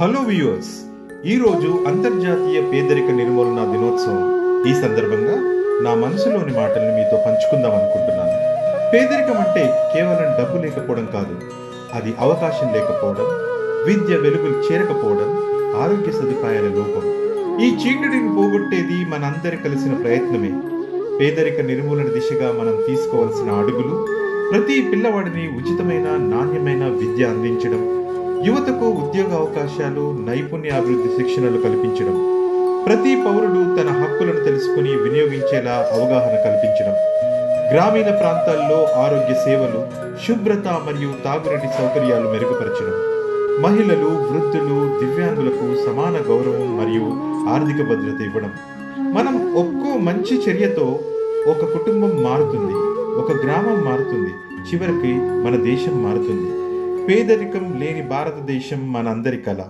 Hello viewers ఈరోజు అంతర్జాతీయ పేదరిక నిర్మూలన దినోత్సవం. ఈ సందర్భంగా నా మనసులోని మాటల్ని మీతో పంచుకుందాం అనుకుంటున్నాను. పేదరికం అంటే కేవలం డబ్బు లేకపోవడం కాదు. అది అవకాశం లేకపోవడం విద్య వెలుగులు చేరకపోవడం ఆరోగ్య సదుపాయాల లోపం. ఈ చీకటిని పోగొట్టేది మనందరి కలిసిన ప్రయత్నమే. పేదరిక నిర్మూలన దిశగా మనం తీసుకోవాల్సిన అడుగులు ప్రతి పిల్లవాడిని ఉచితమైన నాణ్యమైన విద్య అందించడం యువతకు ఉద్యోగ అవకాశాలు నైపుణ్య అభివృద్ధి శిక్షణలు కల్పించడం ప్రతి పౌరుడు తన హక్కులను తెలుసుకుని వినియోగించేలా అవగాహన కల్పించడం గ్రామీణ ప్రాంతాల్లో ఆరోగ్య సేవలు శుభ్రత మరియు తాగునీటి సౌకర్యాలు మెరుగుపరచడం మహిళలు వృద్ధులు దివ్యాంగులకు సమాన గౌరవం మరియు ఆర్థిక భద్రత ఇవ్వడం. మనం ఒక్కో మంచి చర్యతో ఒక కుటుంబం మారుతుంది ఒక గ్రామం మారుతుంది చివరికి మన దేశం మారుతుంది. పేదరికం లేని భారతదేశం మనందరి కళ